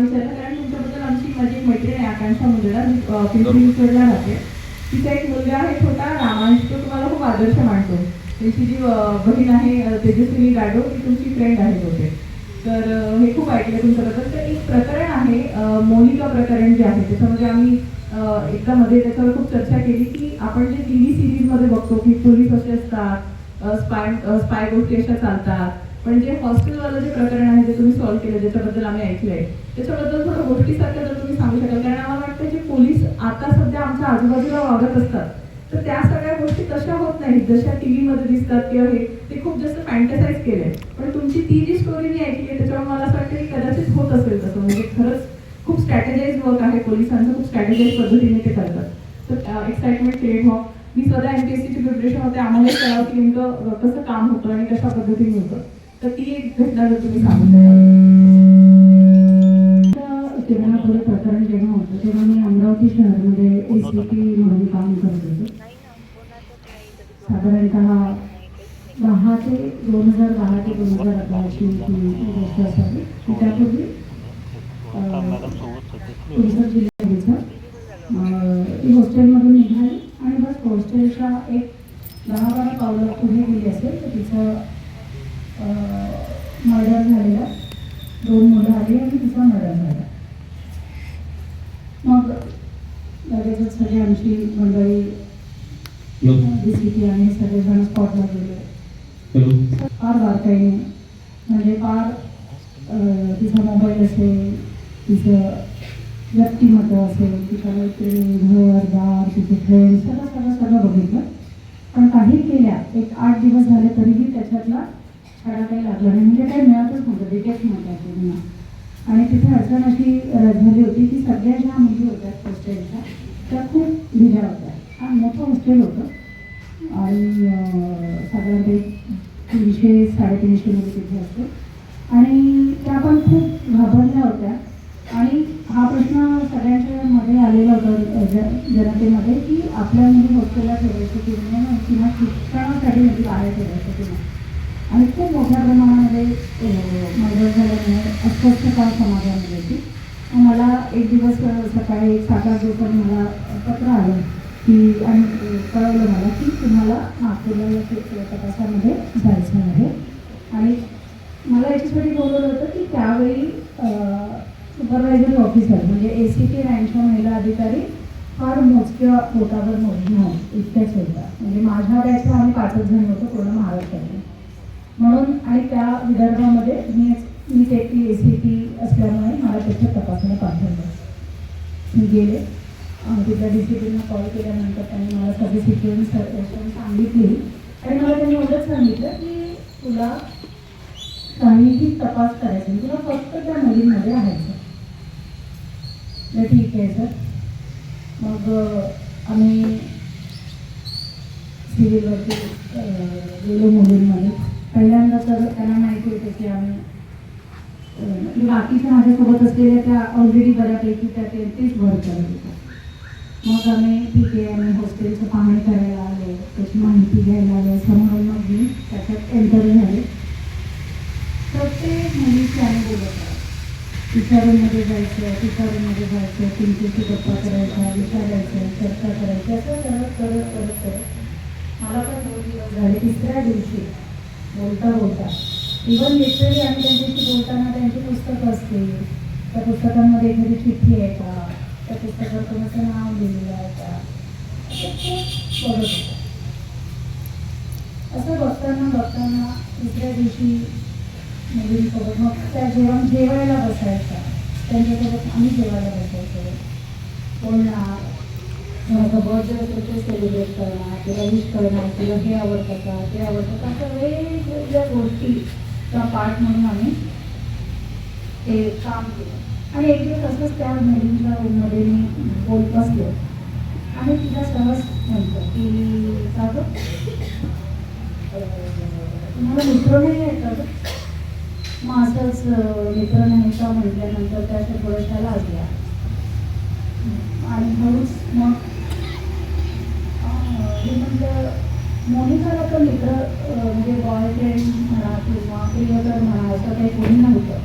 विचारलं कारण तुमच्याबद्दल आमची माझी एक मैत्रीण आहे आकांक्षा मुंदडा पिंपरी चिंचवडला राहते. तिचा एक मुलगा आहे छोटा रामांश तो तुम्हाला खूप आदर्श मानतो. त्याची जी बहीण आहे तेजस्विनी गाडो ती तुमची फ्रेंड आहे होते तर हे खूप ऐकलं तुमच्याबद्दल तर एक प्रकरण आहे मोनिका प्रकरण जे आहे त्याच्यामध्ये आम्ही अ, एकदा मध्ये त्याच्यावर खूप चर्चा केली की आपण जे टी व्ही सिरीजमध्ये बघतो की पोलीस असे असतात स्पाय स्पाय गोष्टी अशा चालतात. पण जे हॉस्टेलवालं जे प्रकरण आहे जे तुम्ही सॉल्व्ह केलं ज्याच्याबद्दल आम्ही ऐकलंय त्याच्याबद्दल थोडं गोष्टीसारखं जर तुम्ही सांगू शकाल? कारण आम्हाला वाटतं जे पोलीस आता सध्या आमच्या आजूबाजूला वागत असतात तर त्या सगळ्या गोष्टी तशा होत नाहीत. जशा टी मध्ये दिसतात किंवा हे ते खूप जास्त फॅन्टसाईज केलंय. पण तुमची ती जी स्टोरी मी ऐकली आहे त्याच्यामुळे मला असं वाटतं की कदाचित होत असेल तसं. म्हणजे खरंच खूप स्ट्रॅटेजाईज वर्क आहे. पोलिसांचं खूप स्ट्रॅटेजाईज पद्धतीने ते करतात. तर एक्साइटमेंट क्रिएट व्हा. मी स्वतः एम पी एस सीची प्रिपरेशन होते. आम्हाला कळावं की नेमकं कसं काम होतं आणि कशा पद्धतीने होतं. तर ती एक घटना जर तुम्ही सांगू शकाल तेव्हा आपलं प्रकरण जेव्हा होतं तेव्हा मी अमरावती शहरामध्ये ए सी पी म्हणून काम करत होते. साधारणतः दहा ते दोन हजार दहा ते दोन हजार अकराची गोष्ट असावी. त्यापूर्वी तुमचं जिल्ह्याचं ती हॉस्टेलमधून निघाली आणि बस हॉस्टेलच्या एक दहा बारा पावलं पुढे गेली असेल तर तिचं मर्डर झालेला. दोन मुलं आली आणि तिचा मर्डर झाला. मग लगेचच सगळी आमची मंडळी डी सी पी आणि सगळेजण स्पॉटला गेले. फार बारकाईने म्हणजे फार तिचा मोबाईल असेल तिचं व्यक्तिमत्व असेल तिच्या घर दार तिचे फ्रेंड सगळं सगळं सगळं बघितलं. पण काही केल्या एक आठ दिवस झाले तरीही त्याच्यातला छडा काही लागलं नाही. म्हणजे काही मिळतच नव्हतं डिटेक्ट नव्हतं पूर्ण आणि तिथे अडचण अशी झाली होती की सगळ्या ज्या मुली होत्या हॉस्टेलच्या त्या खूप भिल्या होत्या. आणि मोठं हॉस्टेल होतं. आणि साधारण साधारणतः तीनशे साडेतीनशे मुली तिथे असते. आणि त्या पण खूप घाबरल्या होत्या. आणि हा प्रश्न सगळ्यांच्या मध्ये आलेला होता जनतेमध्ये की आपल्या मुली हॉस्टेलला ठेवायचं की नाही किंवा शिक्षणासाठी मुली बाहेर ठेवायचं की नाही आणि खूप मोठ्या प्रमाणामध्ये मदत झाल्यामुळे अस्वस्थता समाजामध्ये होती मला एक दिवस सकाळी सात आठ मला पत्र आलं की आणि कळवलं मला की तुम्हाला नागपूरला या तपासामध्ये जायचं आहे. आणि मला याच्यासाठी बोलवलं होतं की त्यावेळी सुपरवायझर ऑफिसर म्हणजे ए सी के रँकच्या महिला अधिकारी फार मोजक्या पोटावर नव्हती इतक्याच होत्या म्हणजे माझ्या बॅचला आम्ही पाचच जण होतो पूर्ण महाराष्ट्रातून म्हणून आणि त्या विदर्भामध्ये मी मी ते ती ए सी पी असल्यामुळे मला त्याच्या तपासणी पाठवलं मी गेले. तिथल्या डी सी कॉल केल्यानंतर त्यांनी मला सगळी सिक्वेन्स सांगितली. आणि मला त्यांनी एवढंच सांगितलं की तुला काहीही तपास करायचं तुला फक्त त्या मुलींमध्ये राहायचं तर ठीक आहे सर. मग आम्ही सिव्हिलवरती गेलो मुलींमध्ये. पहिल्यांदा तर त्यांना माहिती होतं की आम्ही म्हणजे बाकीच्या माझ्यासोबत असलेल्या त्या ऑलरेडी बऱ्यापैकी त्या ते- तेच भर करत होत्या मग आम्ही ठीक आहे आम्ही हॉस्टेलचं पाहणी करायला आलो त्याची माहिती घ्यायला आलो समोर मग मी त्याच्यात एंटर झाले. प्रत्येक मुलीची आम्ही बोलत आहोत तिच्या रूममध्ये जायचं तिच्या रूममध्ये जायचं तुमच्याशी गप्पा करायचा विचारायचं चर्चा करायची असं करत करत करत करत. मला पण दोन दिवस झाले तिसऱ्या दिवशी. बोलता बोलता. इवन लिटरली आम्ही त्यांच्याशी बोलताना त्यांची पुस्तकं असतील. त्या पुस्तकांमध्ये एखादी चिठ्ठी आहे का? त्या पुस्तकात कोणाचं नाव लिहिलेलं आहे का? असं खूप बघत होतं. असं बघताना बघताना दुसऱ्या दिवशी मुलींसोबत मग त्या जेवण जेवायला बसायचा त्यांच्यासोबत आम्ही जेवायला बसायचो. बोलणार माझा बर्थडे असतो ते सेलिब्रेट करणार तिला विश करणार तिला हे आवडतं का ते आवडतं का अशा वेगवेगळ्या गोष्टीचा पार्ट म्हणून आम्ही ते काम केलं आणि एक दिवस असंच त्या मुलींच्या रूममध्ये मी बोलत बसलो आणि तिला सहज म्हणतो की का गं? तुम्हाला मित्र नाही आहे का गं? मग असंच मित्र नाही का म्हटल्यानंतर त्या अशा त्याला लाजल्या आणि हळूच मग म्हटलं मोनिकाला तर मित्र म्हणजे बॉयफ्रेंड म्हणा किंवा प्रियकर म्हणा असं काही कोणी नव्हतं.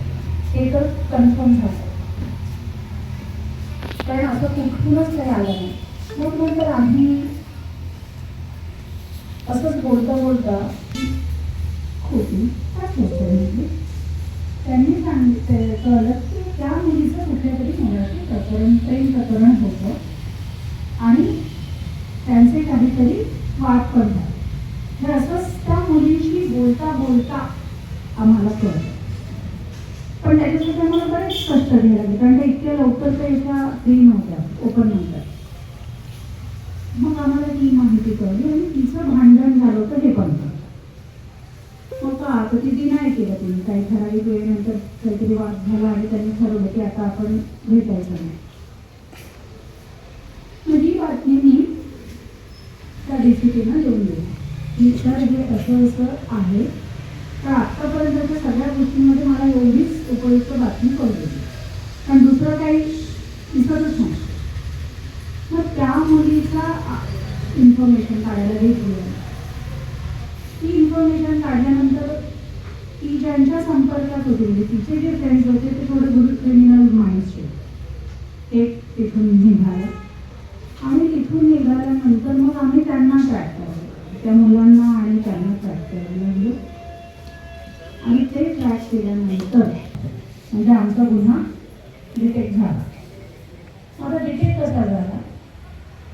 ते तर कन्फर्म झालं. कारण असं कुठूनच काही आलं नाही. मग नंतर आम्ही असंच बोलता बोलता होती त्यांनी सांगितलं कळलं की त्या मुलीचं कुठल्या तरी मुलाशी प्रकरण प्रेम प्रकरण होतं. आणि त्यांचे काहीतरी वाद पडतात तर असंच त्या मुलीशी बोलता बोलता आम्हाला कळलं. पण त्याच्यासाठी आम्हाला बरेच कष्ट घ्यायला लागले. कारण ते इतक्या लवकर त्या एका फ्री नव्हत्या ओपन नव्हत्या मग आम्हाला ती माहिती कळली आणि तिचं भांडण झालं होतं हे पण कळलं मग का आता ती डिनाय केलं तिने काही ठराविक वेळेनंतर काहीतरी वाद झाला आणि त्यांनी ठरवलं की आता आपण भेटायचं नाही मग ही बातमी मी त्या डी सी पीना देऊन दिली की सर हे असं असं आहे तर आत्तापर्यंतच्या सगळ्या गोष्टींमध्ये मला एवढीच उपयुक्त बातमी कळली कारण दुसरं काही दिसतच नाही मग त्या मुलीचा इन्फॉर्मेशन काढायला घेतली ती इन्फॉर्मेशन काढल्यानंतर ती ज्यांच्या संपर्कात होती म्हणजे तिचे जे फ्रेंड्स होते ते थोडे गुड क्रिमिनल माइंडचे एक तिथून निघाले आणि तिथून निघाल्यानंतर मग आम्ही त्यांना ट्रॅक करायला त्या मुलांना आणि त्यांना ट्रॅक करायला लागलो आणि ते ट्रॅक केल्यानंतर म्हणजे आमचा गुन्हा डिटेक्ट झाला आता डिटेक्ट कसा झाला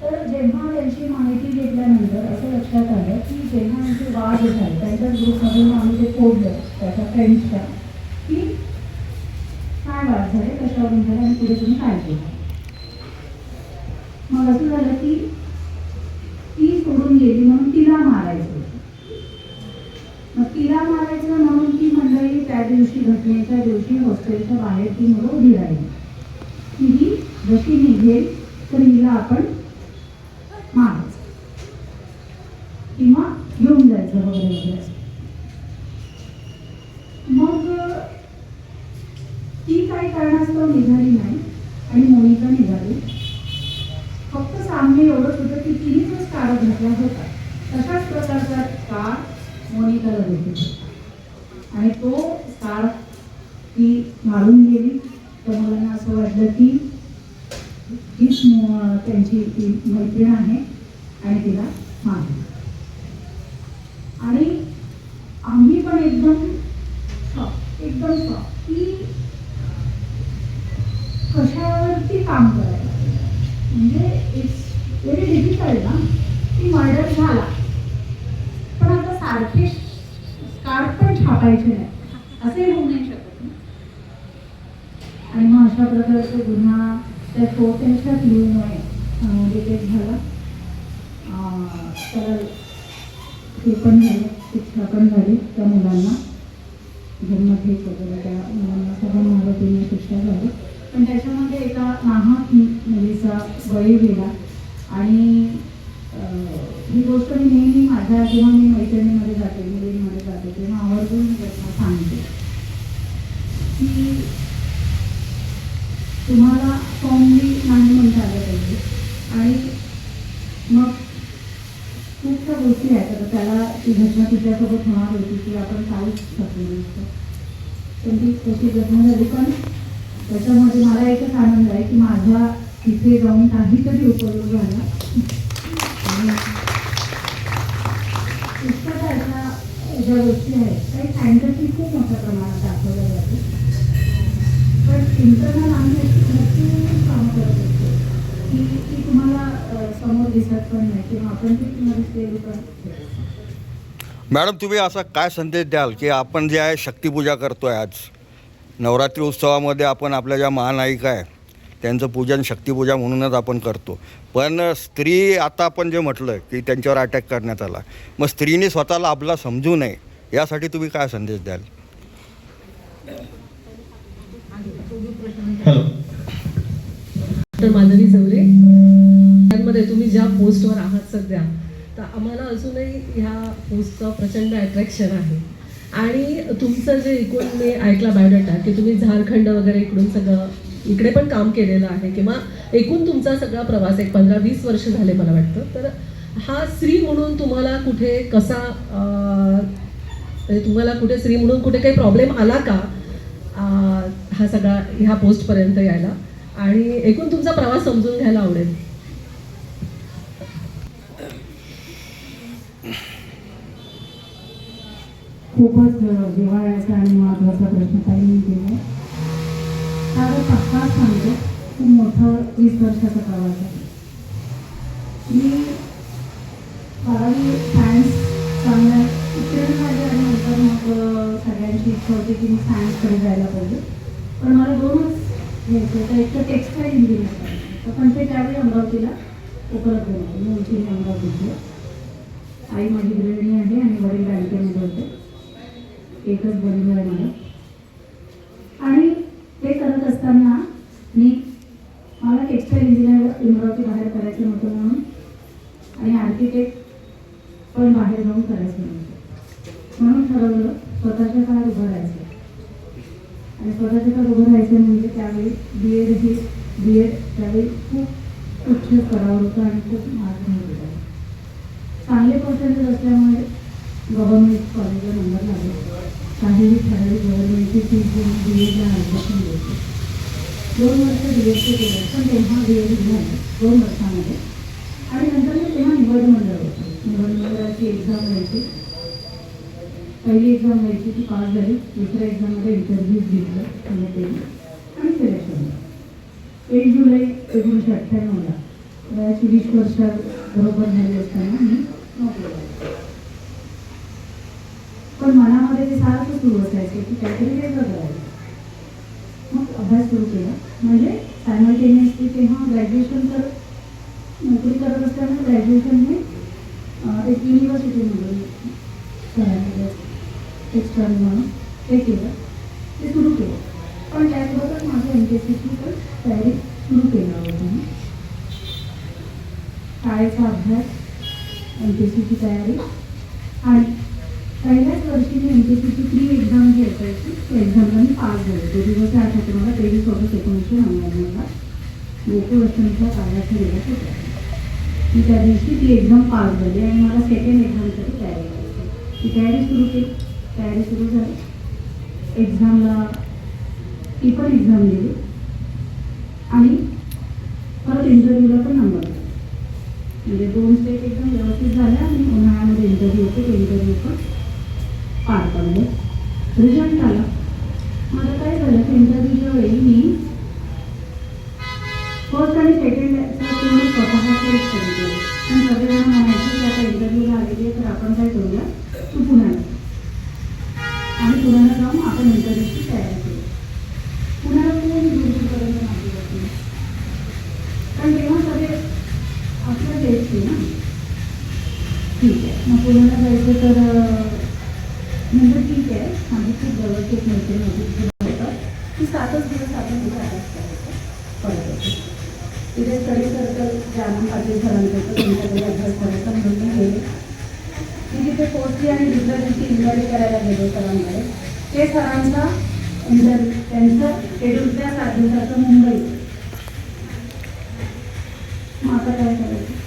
तर जेव्हा त्यांची माहिती घेतल्यानंतर असं लक्षात आलं की जेव्हा आमचे काय? त्यांच्या ग्रुपमधून आम्ही ते फोडलं त्याच्या फ्रेंड्सच्या की काय वाद झाले कशावरून झाले आणि पुढे तुम्ही काय केलं? मग असं झालं की ती सोडून गेली म्हणून तिला मारायचं मग तिला मारायचं म्हणून ती मंडळी त्या दिवशी घटनेच्या दिवशी हॉस्टेलच्या बाहेर ती मुलं उभी राहिली. की ही जशी निघेल तर हिला आपण मारायचं किंवा घेऊन जायचं वगैरे वगैरे असं. मग ती काही कारणास्तव निघाली नाही आणि मोनिका निघाली फक्त एवढंच होतं की तिने जो स्कार घातला होता तशाच प्रकारचा स्कार मोनिकाला देखील आणि तो स्कार ती मारून गेली. तर मुलांना असं वाटलं की तीच त्यांची ती मैत्रीण आहे आणि तिला मारली आणि आम्ही पण एकदम shock, एकदम shock की कशावरती काम करायला म्हणजे इट्स व्हेरी डिफिकल्ट ना की मर्डर झाला पण आता सारखे कार्ड पण छापायचे नाही असे होऊ नाही शकत ना. आणि मग अशा प्रकारचे गुन्हा त्या छोट्याशा क्ल्यूमुळे डिटेक्ट झाला. तर हे पण झालं शिक्षा पण झाली त्या मुलांना. जन्मठेप वगैरे त्या मुलांना सगळ्या महाराष्ट्रीय शिक्षा झाली. पण त्याच्यामध्ये एका नाहक मुलीचा बळी गेला. आणि ही गोष्ट मी नेहमी माझ्या जेव्हा मी मैत्रिणीमध्ये जाते मुलींमध्ये जाते तेव्हा आवर्जून मी त्यांना सांगते. की तुम्हाला फॉर्मली नाही म्हणता आलं पाहिजे. आणि मग खूप त्या गोष्टी आहेत. तर त्याला ती घटना तुझ्यासोबत होणार होती की आपण काहीच शकलो नसतो. पण ती तशी घटना झाली. पण त्याच्यामध्ये मला एकच आनंद आहे की माझा तिथे जाऊन काहीतरी उपयोग झाला. आणि पुस्तकाच्या ज्या गोष्टी आहेत काही सायंटिफिक खूप मोठ्या प्रमाणात दाखवल्या इंटरनल आम्ही नक्की काम करत असतो की ती तुम्हाला समोर दिसत पण नाही किंवा आपण ती तुम्हाला सेल पण मॅडम तुम्ही असा काय संदेश द्याल की आपण जे आहे शक्तिपूजा करतो आहे आज? नवरात्री उत्सवामध्ये आपण आपल्या ज्या महानायिका आहे त्यांचं पूजन शक्तिपूजा म्हणूनच आपण करतो. पण स्त्री आता आपण जे म्हटलं की त्यांच्यावर अटॅक करण्यात आला. मग स्त्रीने स्वतःला आपला समजू नये यासाठी तुम्ही काय संदेश द्याल हॅलो तर माधवी चौरे मध्ये तुम्ही ज्या पोस्टवर आहात सध्या तर आम्हाला अजूनही ह्या पोस्टचं प्रचंड अट्रॅक्शन आहे. आणि तुमचं जे एकूण मी ऐकला बायोडाटा की तुम्ही झारखंड वगैरे इकडून सगळं इकडे पण काम केलेलं आहे किंवा एकूण तुमचा सगळा प्रवास एक पंधरा वीस वर्ष झाले मला वाटतं तर हा स्त्री म्हणून तुम्हाला कुठे कसा म्हणजे तुम्हाला कुठे स्त्री म्हणून कुठे काही प्रॉब्लेम आला का हा सगळा ह्या पोस्टपर्यंत यायला? आणि एकूण तुमचा प्रवास समजून घ्यायला आवडेल. खूपच अ, जिव्हाळ्याचा आणि महत्त्वाचा प्रश्न काही मी केला. कारण पक्का सांगतो खूप मोठा वीस वर्षाचा प्रवास आहे. मी बारावी सायन्स चांगल्या उत्तीर्ण झाले आणि नंतर मग सगळ्यांची इच्छा होती की मी सायन्सकडे जायला पाहिजे. पण मला दोनच घ्यायचे एक तर टेक्स्टाईल इंजिनियर पण ते त्यावेळी अमरावतीला उपलब्ध नाही मी अमरावतीचे आई माझी गृहिणी आहे आणि वडील बँकेमध्ये होते एकच बहीण आहे मला आणि ते करत असताना मी मला टेक्स्टाईल इंजिनियर अमरावती बाहेर करायचं नव्हतं म्हणून आणि आर्किटेक्ट पण बाहेर जाऊन करायचं नव्हतं. म्हणून ठरवलं स्वतःच्या काळात उभं राहायचं आणि स्वतःच्या काळात उभं राहायचं म्हणजे त्यावेळी बी एड ही बी एड त्यावेळी खूप उच्च स्तरावर होतं आणि खूप महाग होतं चांगले पर्सेंटेज असल्यामुळे गव्हर्नमेंट कॉलेजला नंबर लागला काहीही ठराविक गव्हर्नमेंटची फीज घेऊन बी एडला ॲडमिशन घ्यायची दोन केलं पण तेव्हा बी झालं दोन वर्षामध्ये. आणि नंतर मी तेव्हा निवड मंडळ होतं. निवड मंडळाची एक्झाम व्हायची. पहिली एक्झाम व्हायची ती पास झाली. दुसऱ्या एक्झाममध्ये इंटरव्ह्यूज घेतलं. आणि ते. आणि सिलेक्शन एक जुलै एकोणीसशे अठ्ठ्याण्णवला. वयाची वीस वर्ष बरोबर झाली असताना मी नोकरी पण मनामध्ये ते सारखं सुरू असायचं की काहीतरी वेगळं करायचं. अभ्यास सुरू केला. म्हणजे सायमल्टेनियसली तेव्हा ग्रॅज्युएशन तर नोकरी करत असताना ग्रॅज्युएशन हे एक युनिव्हर्सिटीमध्ये करायचं. एक्स्टर्न म्हणून. ते केलं. ते सुरू केलं. पण त्याचबरोबर माझं एम पी एस सीची पण तयारी सुरू केलं होतं मी. शाळेचा अभ्यास एम पी एस सीची तयारी आणि पहिल्याच वर्षी मी M P S pre exam जी असायची त्या एक्झामला मी पास झाले. तो दिवस आठवते मला तेवीस ऑगस्ट एकोणीसशे नव्याण्णवला. गोकुळअष्टमीच्या काळाच्या वेळात होत्या मी त्या दिवशी ती एक्झाम पास झाली आणि मला सेकंड एक्झामसाठी तयारी करायची. ती तयारी सुरू केली. तयारी सुरू झाली. एक्झामला ती पण एक्झाम दिली आणि परत इंटरव्ह्यूला पण नंबर म्हणजे दोन स्टेट एक्झाम व्यवस्थित झाल्या आणि उन्हाळ्यामध्ये इंटरव्ह्यू होते ते इंटरव्ह्यू पण पार पडले रिझल्ट आला माझं करायचा तिथे स्टडी सर्कल जानम पाटील सरांचं त्यांच्याकडे अभ्यास करायचा म्हणून मी गेले मी तिथे पोहोचली आणि दुसऱ्या दिवशी इन्क्वायरी करायला गेलो सरांकडे. ते सरांचा इंटर त्यांचं शेड्यूल त्या सात दिवसाचं मुंबई. मग काय करायचं?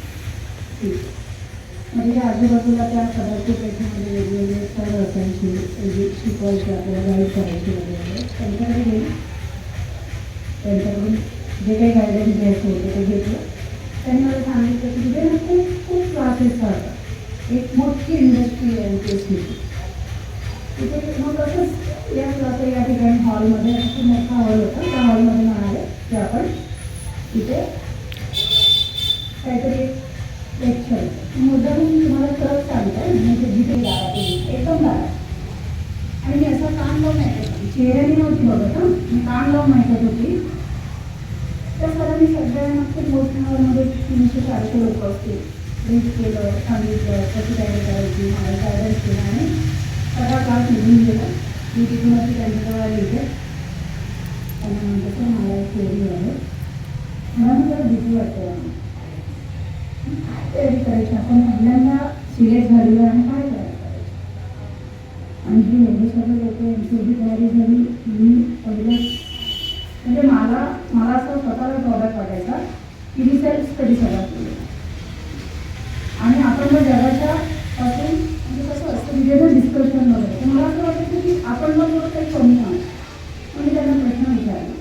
म्हणजे आजूबाजूला त्या सदरची पेठेमध्ये वेगवेगळे सर असायचे जे म्हणजे शिकवायचे आपल्याला गाईड करायचे वगैरे. त्यांच्याकडे गेली त्यांच्याकडून जे काही गायडन्स घ्यायचं होते ते घेतलं त्यांनी मला सांगितलं की तिथे ना खूप खूप क्लासेस चालतात एक मोठी इंडस्ट्री आहे ती तिथे मग असंच या क्लासेस या ठिकाणी हॉलमध्ये खूप मोठा हॉल होता. त्या हॉलमध्ये म्हणाले की आपण तिथे काहीतरी लेक्चर मुद्दा मी तुम्हाला सरळ सांगते म्हणजे जिथे गावात एकदम गावात आणि मी असं कान लावून ऐकत चेहऱ्याने नव्हती बघत हां. मी कान लावून ऐकत होती. त्या सरांनी सगळ्यांना खूप मोठ्या हॉलमध्ये तीनशे चारशे लोक असतील ब्रीफ केलं सांगितलं कशी तयारी करायची मला गायडन्स केलं आणि सगळा क्लास निघून गेला मी तिथून अशी त्यांच्याजवळ आली इथे त्यांना म्हणतो सर मला एक थेअरी आहे मला जरा भीती वाटते आहे. तयारी करायची आपण पहिल्यांदा सिलेक्ट झालेलो आणि काय करायला पाहिजे आणि जी एवढे सगळे लोक यांची तयारी झाली मी पहिलं म्हणजे मला मला असं स्वतःला प्रॉडक्ट वाटायचा की मी सेल्फ स्टडी केली आणि आपण मग जगाच्या पासून म्हणजे कसं असतं म्हणजे ना डिस्कशन वगैरे. तर मला असं वाटतं की आपण मग थोडं काही कमी आहोत. म्हणजे त्यांना प्रश्न विचारला?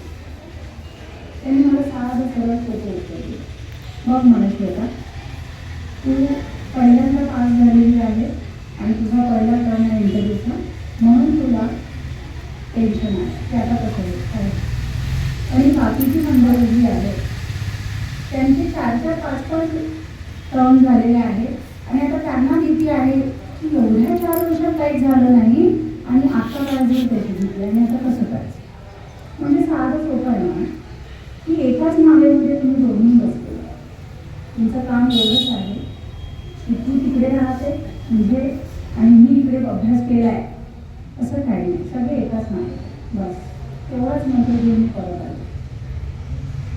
त्यांनी मला साधं सरळ फोटो उचलले मग म्हणत होता तू पहिल्यांदा पास झालेली आहे आणि तुझा पहिला टर्न आहे इंटरव्ह्यूचा म्हणून तुला टेन्शन आहे. की आता कसं आहे? आणि बाकीची नंबर जी आहे. त्यांचे चार चार पाच पाच टर्म झालेले आहेत. आणि आता त्यांना भीती आहे की एवढ्या चार वर्षात काहीच झालं नाही आणि आता काय झालं त्याची भीती आणि आता कसं करायचं? म्हणजे साधं सोपं आहे ना की एकाच नावेमध्ये तुम्ही जोडून बसतो तुमचं काम एवढंच आहे की तू तिकडे राहते म्हणजे आणि मी इकडे अभ्यास केला आहे असं काही नाही. सगळे एकाच नावे बस. तेव्हाच मी जे मी करत आले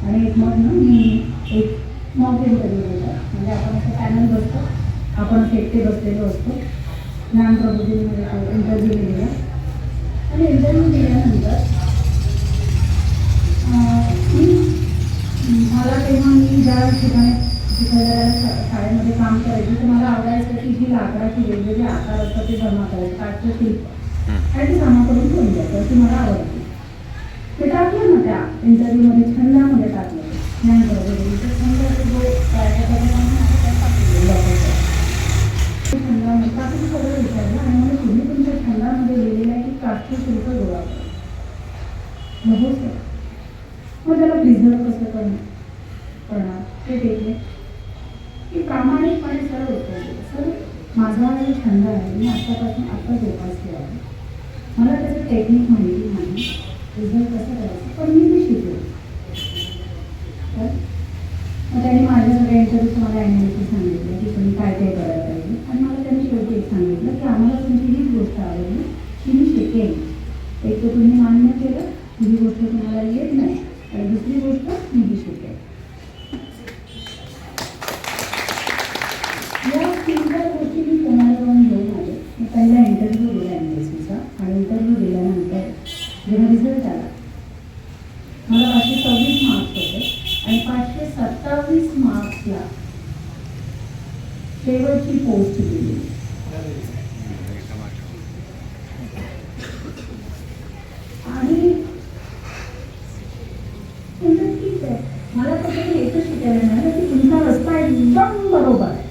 आणि एक मग ना मी एक मॉक इंटरव्ह्यू देतात म्हणजे आपण असं पॅनल बसतो आपण एकटे बसलेलो असतो. ज्ञान प्रबोधिनीमध्ये तो इंटरव्ह्यू दिलेला आणि इंटरव्ह्यू दिल्यानंतर मी मला तेव्हा मी ज्या ठिकाणी शिकायला शाळेमध्ये काम करायची तर मला आवडायचं की जी लाकडाची वेगवेगळे आकार असतात ते जमा करायचे काठचं शिल्प आणि ते जमा करून ठेवून द्यायचं अशी मला आवडते ते टाकलं ना त्या इंटरव्ह्यूमध्ये छंदामध्ये टाकलं. ज्ञान प्रबोधिनीचा छंद जो प्रायव्हेट छंदामध्ये टाकून सगळं विचारलं आणि मला तुम्ही तुमच्या छंदामध्ये लिहिलेलं आहे की काठचं शिल्प गोळा करा नको हो सर मग त्याला प्रिझर्व कसं करणार? करणार ते टेकले की प्रामाणिकपणे सरळ होतं सर माझा जो छंद आहे. मी आत्तापासून आत्ता जोपासले आहे. मला त्याचं टेक्निक माहिती नाही. प्रिझर्व कसं करायचं? पण मी ते शिकले. तर? मग त्यांनी माझ्या सगळ्या इंटरव्ह्यूचं मला ॲनालिसिस सांगितलं की तुम्ही काय काय करायला पाहिजे आणि मला त्यांनी शेवटी एक सांगितलं की आम्हाला तुमची हीच गोष्ट आवडली की मी शिकेन. एक तर तुम्ही मान्य केलं ही गोष्ट तुम्हाला येत नाही आणि दुसरी गोष्ट मी ही शिकेन या तीन चार गोष्टी मी कोणाला जाऊन घेऊन आले. मी पहिला इंटरव्ह्यू दिला एम एस सीचा आणि इंटरव्ह्यू दिल्यानंतर जेव्हा रिझल्ट आला मला पाचशे सव्वीस मार्क्स होते आणि पाचशे सत्तावीस मार्क्सला शेवटची पोस्ट दिली आणि म्हटलं ठीक आहे मला फक्त ते एकच शिकायला मिळालं की तुमचा रस्ता एकदम बरोबर आहे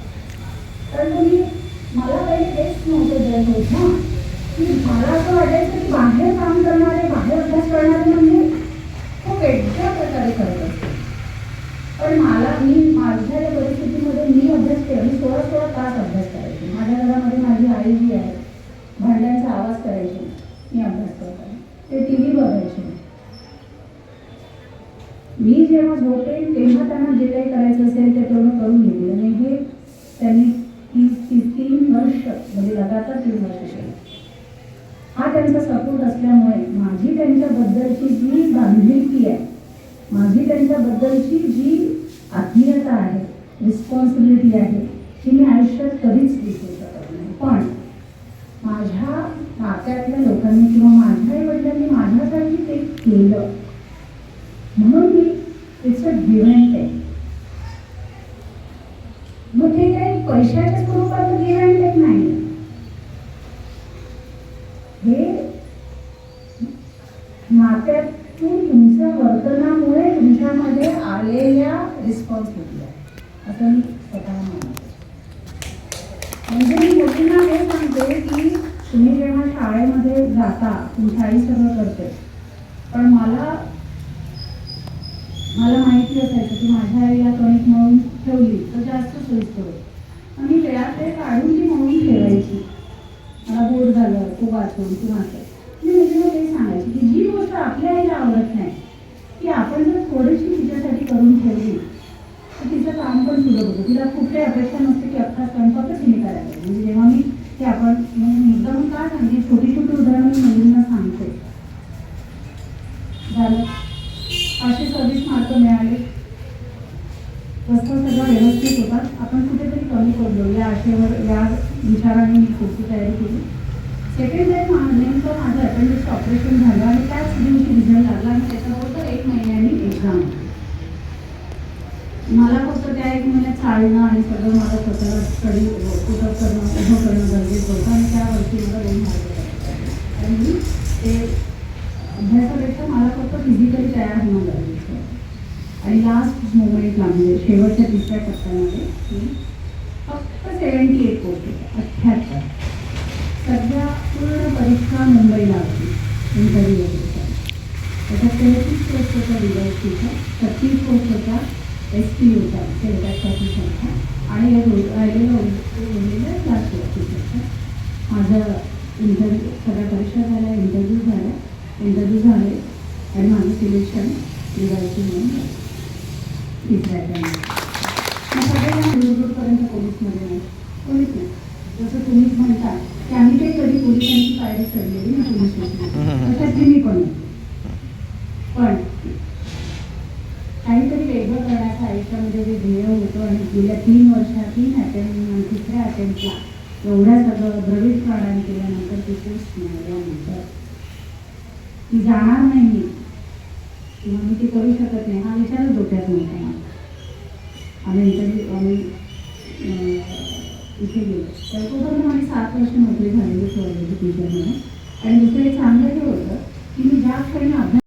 तर तुम्ही मला काही टेस्ट नव्हतं द्यायला होत ना की मला असं वाटायचं की बाहेर काम करणारे बाहेर अभ्यास करणारे म्हणजे खूप वेगळ्या प्रकारे करत असते पण मला मी माझ्या या परिस्थितीमध्ये मी अभ्यास केला मी सोळा सोळा तास अभ्यास करायचे माझ्या घरामध्ये माझी आई जी आहे भांड्यांचा करायचे मी अभ्यास करताना ते टी व्ही बघायचे मी जेव्हा झोपेन तेव्हा त्यांना जे काही करायचं असेल ते पूर्ण करून घेतले आणि हे त्यांनी तीस तीस तीन वर्ष म्हणजे लगातार तीन वर्ष केलं. हा त्यांचा सपोर्ट असल्यामुळे माझी त्यांच्याबद्दलची जी बांधिलकी आहे माझी त्यांच्याबद्दलची जी आत्मीयता आहे रिस्पॉन्सिबिलिटी आहे ही मी आयुष्यात कधीच विसरू शकत नाही पण माझ्या नात्यातल्या लोकांनी किंवा माझ्या आई वडिलांनी माझ्यासाठी ते केलं. म्हणून मी त्याचं अ गिव्हन मग ते काही पैशाच्या स्वरूपात गिव्हन टेक नाही हे नात्यातून तुमच्या वर्तनामुळे तुमच्यामध्ये आलेल्या रिस्पॉन्सिबिलिटी आहे असं मी स्वतः म्हणते म्हणजे मी मुलींना हे सांगते की तुम्ही जेव्हा शाळेमध्ये जाता तुमची आई सगळं करते पण मला मला माहिती असायचं की माझ्या आईला कणिक मळून ठेवली तर जास्त सोयीस्कर होतं आणि वेळात ते काढून ती मळून ठेवायची मला बोर झालं खूप वाचून किंवा असं मी मुलीला ते सांगायची की जी गोष्ट आपल्या आईला आवडत नाही ती आपण जर थोडीशी तिच्यासाठी करून ठेवली तर तिचं काम पण सुलभ होतं तिला खूप काही अपेक्षा नसते की अख्खा स्वयंपाकच तिने करायला पाहिजे म्हणजे जेव्हा मी ते आपण मी एकदम का सांगते छोटी छोटी उदाहरणं मी मुलींना सांगते झालं पाचशे सव्वीस मार्क मिळाले रस्ता सगळा व्यवस्थित होता आपण कुठेतरी कमी पडलो या आशेवर या विचाराने मी पुढची तयारी केली सेकंड टाईम नेमकं माझं अपेंडिक्स ऑपरेशन झालं आणि त्याच दिवशी रिझल्ट लागला आणि त्याच्याबरोबर एक महिन्यानी एक्झाम मला फक्त त्या एक महिन्यात चालणं आणि सगळं मला स्वतःला स्टडी पुटअप करणं उभं करणं गरजेचं होतं आणि त्या वर्षी मला दोन मार्क पडले. आणि मी ते अभ्यासापेक्षा मला फक्त फिजिकली तयार होणं गरजेचं होतं आणि लास्ट मोमेंटला म्हणजे शेवटच्या तिसऱ्या टप्प्यामध्ये मी फक्त सेवन्टी एट पोस्ट होते अठ्ठ्याहत्तर सध्या पूर्ण परीक्षा मुंबईला होती इंटरव्ह्यू वगैरे त्याच्यात तेहतीस पोस्ट होता विद्यार्थीच्या छत्तीस पोस्ट होत्या एस टी होता सेवकाची संख्या आणि राहिलेलं उरलेलं क्लास पोस्टची संख्या माझं इंटरव्ह्यू सगळ्या परीक्षा झाल्या इंटरव्ह्यू झाला इंटरव्ह्यू झाले. आणि माझं सिलेक्शन दिवाळीची म्हणून झालं. सगळेजण दूरदूरपर्यंत पोलीसमध्ये नाही. पोलीस नाही. जसं तुम्हीच म्हणता की आम्ही काही कधी पोलिसांची पायरी चढलेली ना पोलीस स्टेशनला मी पण पण काहीतरी वेगळं करण्याचं आयुष्यामध्ये जे ध्येय होतं आणि गेल्या तीन वर्षात तीन अटेम्प्ट तिसऱ्या अटेम्प्टला एवढ्या सगळं द्रविड प्राणायाम केल्यानंतर ती पोस्ट मिळाल्यानंतर ती जाणार नाही किंवा मी ते करू शकत नाही. हा विचारच डोक्यात नव्हता माझा. आम्ही इंटरव्ह्यू आम्ही इथे गेलो. तर तोपर्यंत माझी सात वर्ष नोकरी झालेली कॉलेज टीचर म्हणून. आणि दुसरं एक चांगलं हे होतं की मी ज्या क्षणी अभ्यास